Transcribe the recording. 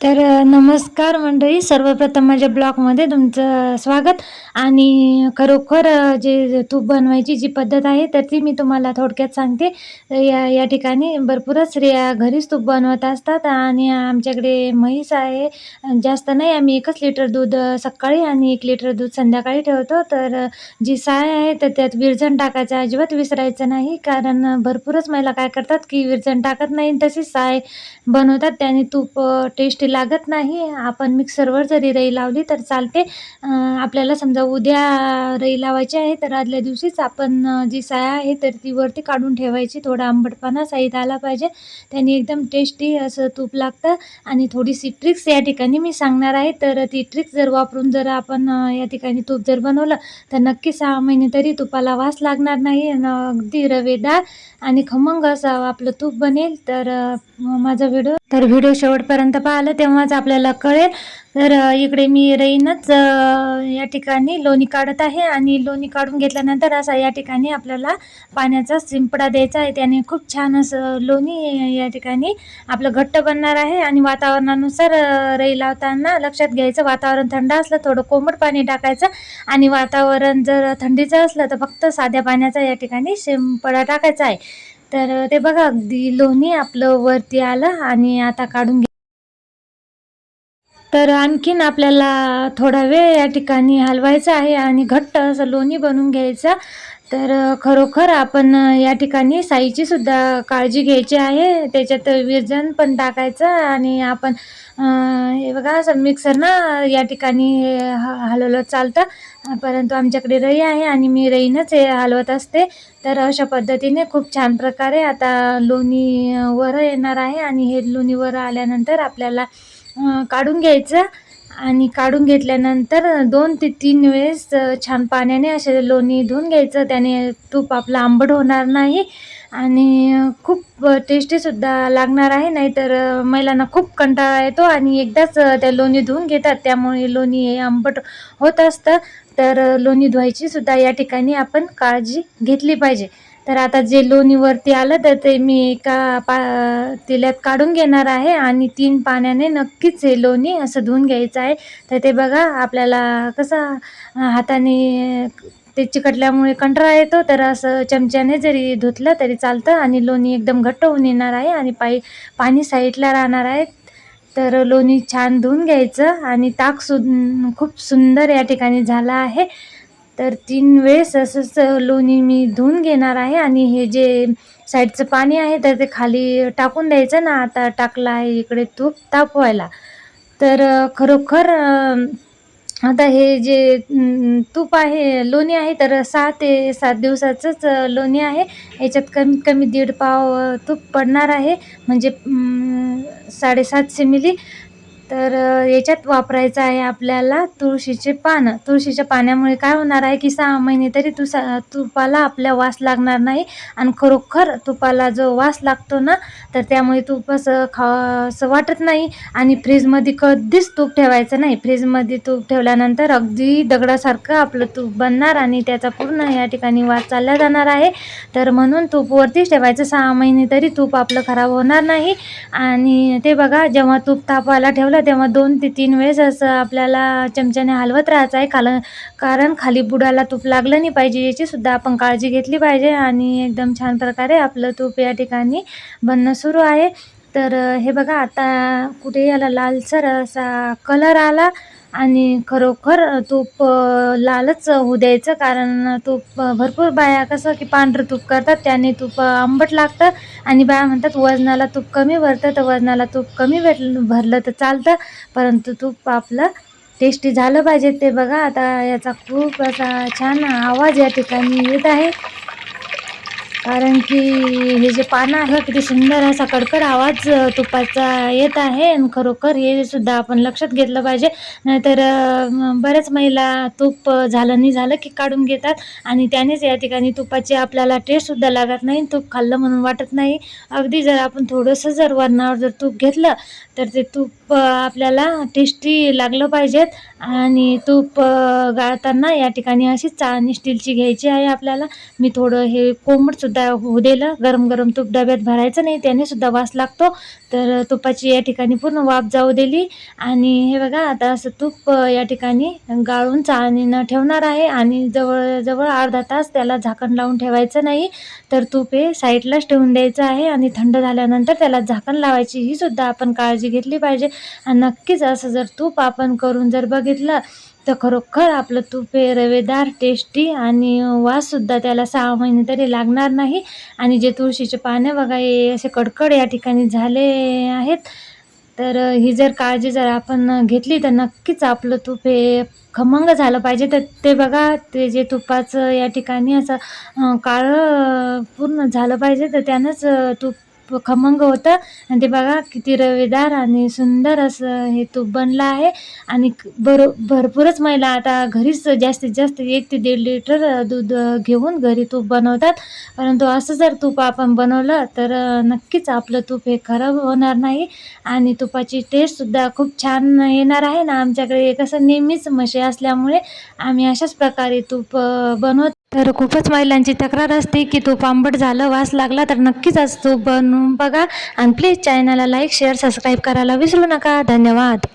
तर नमस्कार मंडळी. सर्वप्रथम माझ्या ब्लॉगमध्ये तुमचं स्वागत. आणि खरोखर जे तूप बनवायची जी पद्धत आहे तर ती मी तुम्हाला थोडक्यात सांगते. तर या या ठिकाणी भरपूरच स्त्रिया घरीच तूप बनवत असतात आणि आमच्याकडे म्हैस आहे. जास्त नाही आम्ही एकच लिटर दूध सकाळी आणि एक लिटर दूध संध्याकाळी ठेवतो. तर जी साय आहे तर त्यात विरजण टाकायचं अजिबात विसरायचं नाही. कारण भरपूरच महिला काय करतात की विरजण टाकत नाही तशीच साय बनवतात. त्याने तूप टेस्टी लागत नाही. आपण मिक्सरवर जरी रई लावली तर चालते. आपल्याला समजा उद्या रई लावायची आहे तर आदल्या दिवशीच आपण जी साया आहे तर ती वरती काढून ठेवायची. थोडा आंबटपणा साईत आला पाहिजे. त्याने एकदम टेस्टी असं तूप लागतं. आणि थोडीशी ट्रिक्स या ठिकाणी मी सांगणार आहे. तर ती ट्रिक्स जर वापरून जर आपण या ठिकाणी तूप जर बनवलं तर नक्की सहा महिने तरी तुपाला वास लागणार नाही. आणि अगदी रवेदार आणि खमंग असं आपलं तूप बनेल तर माझा व्हिडिओ तर व्हिडिओ शेवटपर्यंत पाहिलं तेव्हाच आपल्याला कळेल. तर इकडे मी रईनच या ठिकाणी लोणी काढत आहे आणि लोणी काढून घेतल्यानंतर असा या ठिकाणी आपल्याला पाण्याचा शिंपडा द्यायचा आहे. त्याने खूप छान असं लोणी या ठिकाणी आपलं घट्ट बनणार आहे आणि वातावरणानुसार रई लावताना लक्षात घ्यायचं. वातावरण थंड असलं थोडं कोमट पाणी टाकायचं आणि वातावरण जर थंडीचं असलं तर फक्त साध्या पाण्याचा या ठिकाणी शिंपडा टाकायचा आहे. तर ते बघा अगदी लोणी आपलं वरती आलं आणि आता काढून घे. तर आणखीन आपल्याला थोडा वेळ या ठिकाणी हलवायचा आहे आणि घट्ट असं लोणी बनवून घ्यायचं. तर खरोखर आपण या ठिकाणी साईची सुद्धा काळजी घ्यायची आहे. त्याच्यात विरजन पण टाकायचं आणि आपण हे बघा असं मिक्सर ना या ठिकाणी ह हलवलं चालतं. परंतु आमच्याकडे रई आहे आणि मी रईनंच हे हलवत असते. तर अशा पद्धतीने खूप छान प्रकारे आता लोणी वर येणार आहे आणि हे लोणी वर आल्यानंतर आपल्याला काढून घ्यायचं. आणि काढून घेतल्यानंतर दोन ते तीन वेळेस छान पाण्याने असे लोणी धुवून घ्यायचं. त्याने तूप आपलं आंबट होणार नाही आणि खूप टेस्टीसुद्धा लागणार आहे. नाहीतर महिलांना खूप कंटाळा येतो आणि एकदाच त्या लोणी धुवून घेतात. त्यामुळे लोणी हे आंबट होत असतं. तर लोणी धुवायचीसुद्धा या ठिकाणी आपण काळजी घेतली पाहिजे. तर आता जे लोणीवरती आलं तर ते मी एका पा तिल्यात काढून घेणार आहे आणि तीन पाण्याने नक्कीच हे लोणी असं धुवून घ्यायचं आहे. तर ते बघा आपल्याला कसं हाताने ते चिकटल्यामुळे कंटाळा येतो. तर असं चमच्याने जरी धुतलं तरी चालतं आणि लोणी एकदम घट्ट होऊन येणार आहे आणि पाई पाणी साईडला राहणार आहे. तर लोणी छान धुवून घ्यायचं आणि ताक सु खूप सुंदर या ठिकाणी झालं आहे. तर तीन वेळेस असंच लोणी मी धुवून घेणार आहे आणि हे जे साईडचं पाणी आहे तर ते खाली टाकून द्यायचं ना. आता टाकलं आहे इकडे तूप तापवायला. तर खरोखर आता हे जे तूप आहे लोणी आहे तर सहा ते सात दिवसाचंच लोणी आहे. याच्यात कमीत कमी दीड पाव तूप पडणार आहे. म्हणजे साडेसातशे मिली. तर याच्यात वापरायचं आहे आपल्याला तुळशीचे पानं. तुळशीच्या पाण्यामुळे काय होणार आहे की सहा महिने तरी तुसा तुपाला आपल्या वास लागणार नाही आणि खरोखर तुपाला जो वास लागतो ना तर त्यामुळे तूप असं खा असं वाटत नाही आणि फ्रीजमध्ये कधीच तूप ठेवायचं नाही. फ्रीजमध्ये तूप ठेवल्यानंतर अगदी दगडासारखं आपलं तूप बनणार आणि त्याचा पूर्ण या ठिकाणी वास चालला जाणार आहे. तर म्हणून तूपवरतीच ठेवायचं. सहा महिने तरी तूप आपलं खराब होणार नाही. आणि ते बघा जेव्हा तूप तापायला ठेवलं तेव्हा दोन ते तीन वेळेस असं आपल्याला चमच्याने हलवत राहायचं आहे. खाल कारण खाली बुडाला तूप लागलं नाही पाहिजे याची सुद्धा आपण काळजी घेतली पाहिजे आणि एकदम छान प्रकारे आपलं तूप या ठिकाणी बनणं सुरू आहे. तर हे बघा आता कुठे याला लालसर असा कलर आला. आणि खरोखर तूप लालच होऊ द्यायचं कारण तूप भरपूर बाया कसं की पांढरं तूप करतात त्याने तूप आंबट लागतं आणि बाया म्हणतात वजनाला तूप कमी भरतं तर वजनाला तूप कमी भेटलं भरलं तर चालतं. परंतु तूप आपलं टेस्टी झालं पाहिजे ते बघा. आता याचा खूप असा छान आवाज या ठिकाणी येत आहे. कारण की हे जे पानं आहे किती सुंदर असा कडकड आवाज तुपाचा येत आहे आणि खरोखर हे सुद्धा आपण लक्षात घेतलं पाहिजे. नाहीतर बऱ्याच महिला तूप झालं नाही झालं की काढून घेतात आणि त्यानेच या ठिकाणी तुपाची आपल्याला टेस्टसुद्धा लागत नाही तूप खाल्लं म्हणून वाटत नाही. अगदी जर आपण थोडंसं जर वरणावर जर तूप घेतलं तर ते तूप आपल्याला टेस्टी लागलं पाहिजेत आणि तूप गाळताना या ठिकाणी अशी चाळणी स्टीलची घ्यायची आहे आपल्याला. मी थोडं हे सुद्धा होऊ दिलं. गरम गरम तूप डब्यात भरायचं नाही त्याने सुद्धा वास लागतो. तर तुपाची या ठिकाणी पूर्ण वाफ जाऊ दिली. आणि हे बघा आता असं तूप या ठिकाणी गाळून चाळणीनं ठेवणार आहे. आणि जवळजवळ अर्धा तास त्याला झाकण लावून ठेवायचं नाही. तर तूप हे साईडलाच ठेवून द्यायचं आहे. आणि थंड झाल्यानंतर त्याला झाकण लावायची ही सुद्धा आपण काळजी घेतली पाहिजे. आणि नक्कीच असं जर तूप आपण करून जर बघितलं तर खरोखर आपलं तूप हे रवेदार टेस्टी आणि वाससुद्धा त्याला सहा महिने तरी लागणार नाही. आणि जे तुळशीचे पाने बघा हे असे कडकड या ठिकाणी झाले आहेत. तर ही जर काळजी जर आपण घेतली तर नक्कीच आपलं तूप हे खमंग झालं पाहिजे. तर ते बघा ते जे तुपाचं या ठिकाणी असं काळं पूर्ण झालं पाहिजे. तर त्यानंच तूप खमंग होतं. आणि ते बघा किती रवेदार आणि सुंदर असं हे तूप बनलं आहे. आणि भर बरो भरपूरच महिला आता घरीच जास्तीत जास्त एक ते दीड लिटर दूध घेऊन घरी तूप बनवतात. परंतु असं जर तूप आपण बनवलं तर नक्कीच आपलं तूप हे खराब होणार नाही. आणि तुपाची टेस्टसुद्धा खूप छान येणार आहे. ना आमच्याकडे कसं नेहमीच म्हशी असल्यामुळे आम्ही अशाच प्रकारे तूप बनवत. तर खूपच महिलांची तक्रार असते की तूप आंबट झालं वास लागला तर नक्कीच आज तूप बनवून बघा. आणि प्लीज चॅनलला लाईक शेअर सबस्क्राईब करायला विसरू नका. धन्यवाद.